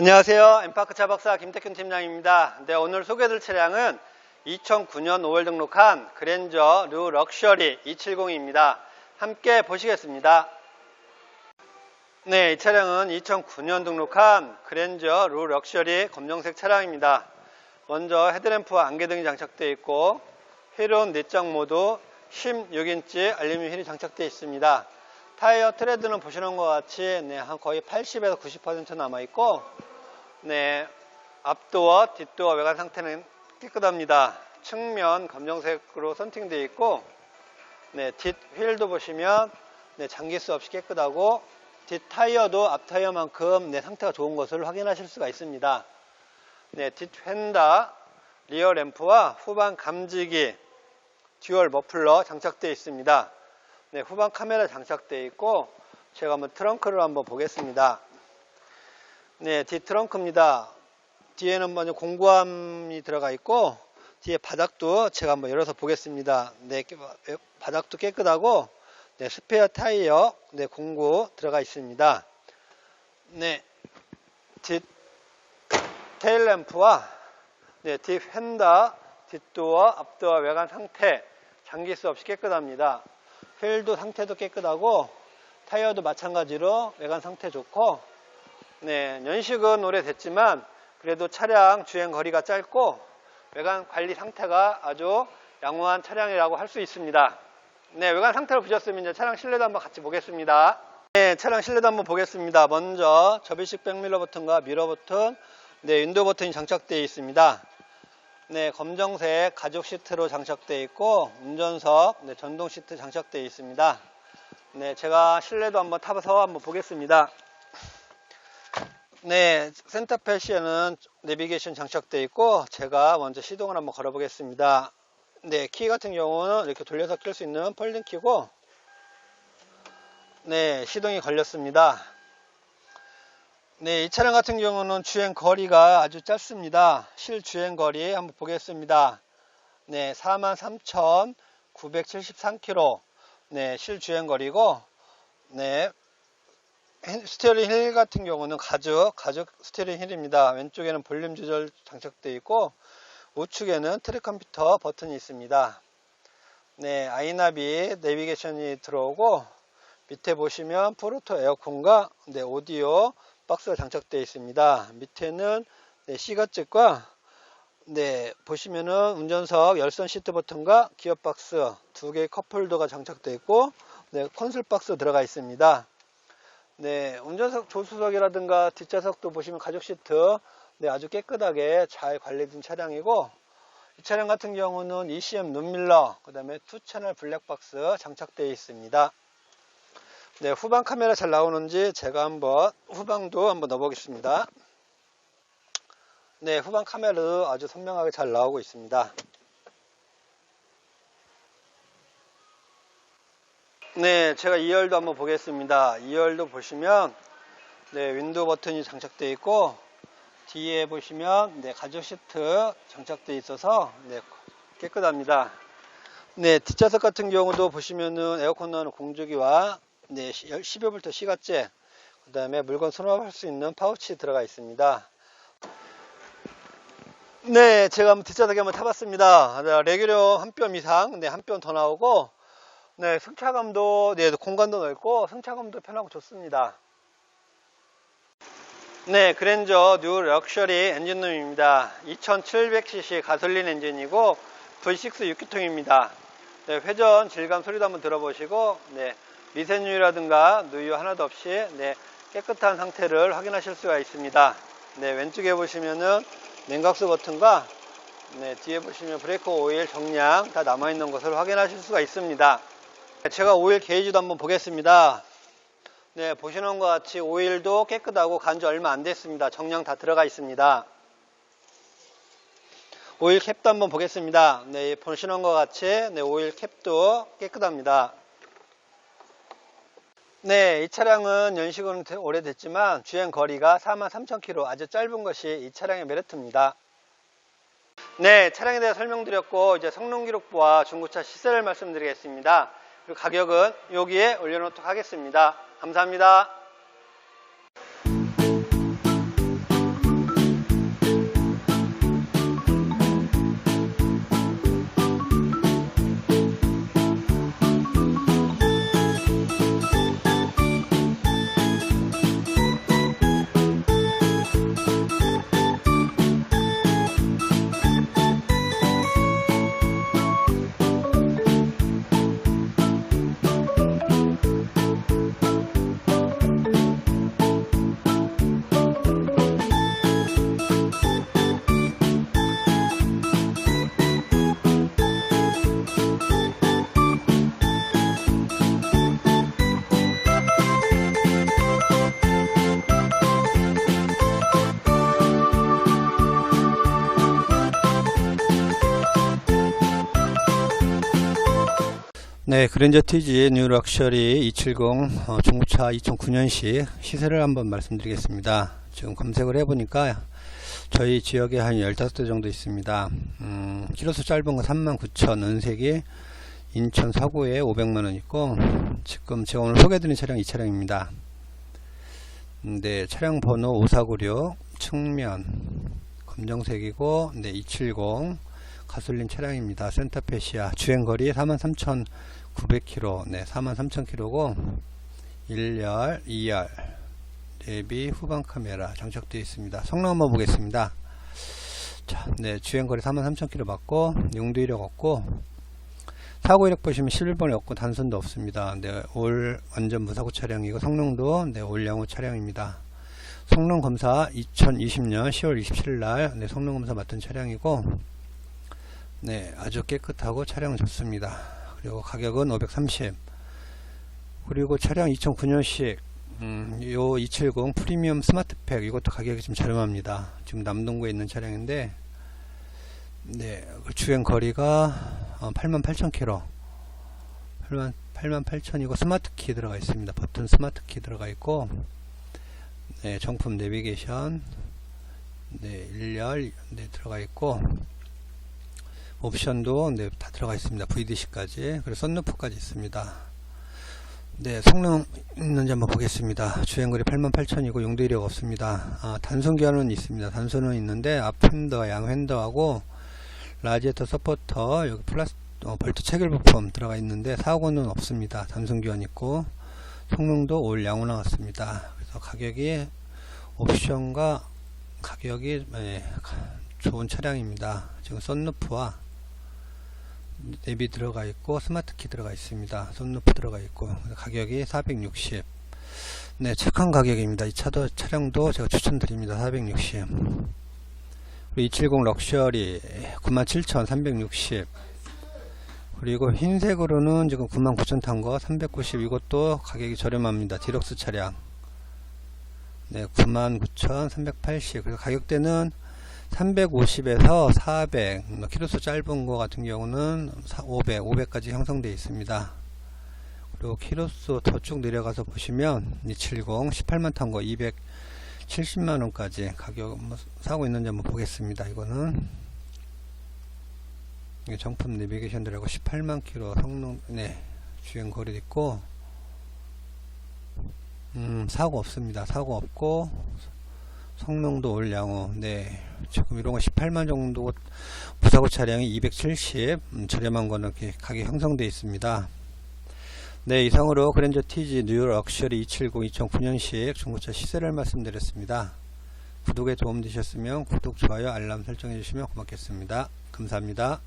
안녕하세요. 엠파크 차박사 김태균 팀장입니다. 네, 오늘 소개해드릴 차량은 2009년 5월 등록한 그랜저 루 럭셔리 270입니다. 함께 보시겠습니다. 네, 이 차량은 2009년 등록한 그랜저 루 럭셔리 검정색 차량입니다. 먼저 헤드램프와 안개등이 장착되어 있고 휠은 내장 모드 16인치 알루미늄 휠이 장착되어 있습니다. 타이어 트레드는 보시는 것 같이 네, 한 거의 80에서 90% 남아 있고 네, 앞도어, 뒷도어 외관 상태는 깨끗합니다. 측면 검정색으로 선팅되어 있고 네, 뒷 휠도 보시면 네, 장기수 없이 깨끗하고 뒷 타이어도 앞 타이어만큼 네, 상태가 좋은 것을 확인하실 수가 있습니다. 네, 뒷 휀다, 리어 램프와 후방 감지기, 듀얼 머플러 장착되어 있습니다. 네, 후방 카메라 장착되어 있고 제가 한번 트렁크를 한번 보겠습니다. 네, 뒤 트렁크입니다. 뒤에는 먼저 공구함이 들어가 있고 뒤에 바닥도 제가 한번 열어서 보겠습니다. 네, 바닥도 깨끗하고 네, 스페어 타이어 네, 공구 들어가 있습니다. 네, 뒷 테일 램프와 네, 뒷 휀다, 뒷도어, 앞도어 외관 상태 장기수 없이 깨끗합니다. 휠도 상태도 깨끗하고 타이어도 마찬가지로 외관 상태 좋고 네, 연식은 오래됐지만 그래도 차량 주행 거리가 짧고 외관 관리 상태가 아주 양호한 차량이라고 할 수 있습니다. 네, 외관 상태를 보셨으면 이제 차량 실내도 한번 같이 보겠습니다. 네, 차량 실내도 한번 보겠습니다. 먼저 접이식 백밀러 버튼과 미러 버튼, 네, 윈도우 버튼이 장착되어 있습니다. 네, 검정색 가죽 시트로 장착되어 있고 운전석 네, 전동 시트 장착되어 있습니다. 네, 제가 실내도 한번 타서 한번 보겠습니다. 네, 센터 패시에는 내비게이션 장착되어 있고 제가 먼저 시동을 한번 걸어 보겠습니다. 네, 키 같은 경우는 이렇게 돌려서 낄 수 있는 폴딩 키고 네, 시동이 걸렸습니다. 네, 이 차량 같은 경우는 주행 거리가 아주 짧습니다. 실 주행 거리 한번 보겠습니다. 네, 43,973km. 네, 실 주행 거리고, 네, 스티어링 휠 같은 경우는 가죽, 가죽 스티어링 휠입니다. 왼쪽에는 볼륨 조절 장착되어 있고, 우측에는 트랙 컴퓨터 버튼이 있습니다. 네, 아이나비 내비게이션이 들어오고, 밑에 보시면 프로토 에어컨과 네, 오디오, 박스가 장착되어 있습니다. 밑에는 네, C가잭과 네, 보시면은 운전석 열선 시트 버튼과 기어 박스 두 개의 컵홀더가 장착되어 있고 네, 콘솔 박스 들어가 있습니다. 네, 운전석 조수석이라든가 뒷좌석도 보시면 가죽 시트 네, 아주 깨끗하게 잘 관리된 차량이고 이 차량 같은 경우는 ECM 눈밀러 그 다음에 투 채널 블랙박스 장착되어 있습니다. 네, 후방 카메라 잘 나오는지 제가 한번 후방도 한번 넣어보겠습니다. 네, 후방 카메라 아주 선명하게 잘 나오고 있습니다. 네, 제가 2열도 한번 보겠습니다. 2열도 보시면 네, 윈도우 버튼이 장착되어 있고 뒤에 보시면 네, 가죽 시트 장착되어 있어서 네, 깨끗합니다. 네, 뒷좌석 같은 경우도 보시면은 에어컨 나오는 공조기와 네, 12V 시가째 그 다음에 물건 수납할 수 있는 파우치 들어가 있습니다 네 제가 한번 뒷좌석에 한번 타봤습니다 네, 레귤러 한 뼘 이상 네, 한 뼘 더 나오고 네 승차감도 네, 공간도 넓고 승차감도 편하고 좋습니다 네 그랜저 뉴 럭셔리 엔진룸입니다 2700cc 가솔린 엔진이고 V6 6기통입니다 네, 회전 질감 소리도 한번 들어보시고 네, 미세누유라든가 누유 하나도 없이 네, 깨끗한 상태를 확인하실 수가 있습니다. 네, 왼쪽에 보시면은 냉각수 버튼과 네, 뒤에 보시면 브레이크 오일 정량 다 남아있는 것을 확인하실 수가 있습니다. 제가 오일 게이지도 한번 보겠습니다. 네, 보시는 것 같이 오일도 깨끗하고 간지 얼마 안 됐습니다. 정량 다 들어가 있습니다. 오일 캡도 한번 보겠습니다. 네, 보시는 것 같이 네, 오일 캡도 깨끗합니다. 네, 이 차량은 연식은 오래됐지만 주행 거리가 43,000km 아주 짧은 것이 이 차량의 메리트입니다. 네, 차량에 대해 설명드렸고 이제 성능 기록부와 중고차 시세를 말씀드리겠습니다. 그리고 가격은 여기에 올려놓도록 하겠습니다. 감사합니다. 네, 그랜저 TG 뉴 럭셔리 270 어, 중고차 2009년식 시세를 한번 말씀드리겠습니다. 지금 검색을 해보니까 저희 지역에 한 15대 정도 있습니다. 음, 키로수 짧은 거 39,000 은색이 인천 서구에 500만원 있고 지금 제가 오늘 소개해드린 차량 이 차량입니다. 음, 네, 차량 번호 5496 측면 검정색이고 네, 270 가솔린 차량입니다. 센터페시아 주행거리 43,900km 네 43,000km고 1열 2열 내비 후방 카메라 장착되어 있습니다. 성능 한번 보겠습니다. 자, 네 주행거리 43,000km 맞고 용도 이력 없고 사고 이력 보시면 11번이 없고 단순도 없습니다. 네, 올 완전 무사고 차량이고 성능도 네, 올 양호 차량입니다. 성능 검사 2020년 10월 27일 날 네, 성능 검사 맡은 차량이고 네, 아주 깨끗하고 차량 좋습니다. 그리고 가격은 530. 그리고 차량 2009년식 음, 요 270 프리미엄 스마트팩 이것도 가격이 좀 저렴합니다. 지금 남동구에 있는 차량인데 네, 그 주행 거리가 88,000km. 8만 88,000이고 스마트 키 들어가 있습니다. 버튼 스마트 키 들어가 있고 네, 정품 내비게이션 네, 1열 네, 들어가 있고 옵션도 네, 다 들어가 있습니다. VDC까지 그리고 썬루프까지 있습니다. 네, 성능 있는지 한번 보겠습니다. 주행거리 88,000이고 용도 이력 없습니다. 아, 단순 교환은 있습니다. 단순은 있는데 앞 핸더, 양 핸더하고 라지에터 서포터 여기 플라스 어, 볼트 체결 부품 들어가 있는데 사고는 없습니다. 단순 교환 있고 성능도 올 양호 나왔습니다. 그래서 가격이 옵션과 가격이 예, 좋은 차량입니다. 지금 썬루프와 내비 들어가 있고 스마트키 들어가 있습니다. 썬루프 들어가 있고 가격이 460. 네, 착한 가격입니다. 이 차도 차량도 제가 추천드립니다. 460. 270 럭셔리 97,360. 그리고 흰색으로는 지금 99,000 탄 거 390 이것도 가격이 저렴합니다. 디럭스 차량. 네, 99,380. 그리고 가격대는 350에서 400, 뭐 키로수 짧은 거 같은 경우는 500, 500까지 형성되어 있습니다. 그리고 키로수 더 쭉 내려가서 보시면 270, 18만 탄거 270만 원까지 가격 뭐 사고 있는지 한번 보겠습니다. 이거는 이게 정품 내비게이션 들하고 18만 킬로 성능, 네, 주행 거리 있고 음, 사고 없습니다. 사고 없고 성능도 올 양호. 네. 지금 이런 거 18만 정도 무사고 차량이 270 음, 저렴한 거는 이렇게 가격 형성되어 있습니다. 네, 이상으로 그랜저 TG 뉴 럭셔리 270 2009년식 중고차 시세를 말씀드렸습니다. 구독에 도움 되셨으면 구독, 좋아요, 알람 설정해 주시면 고맙겠습니다. 감사합니다.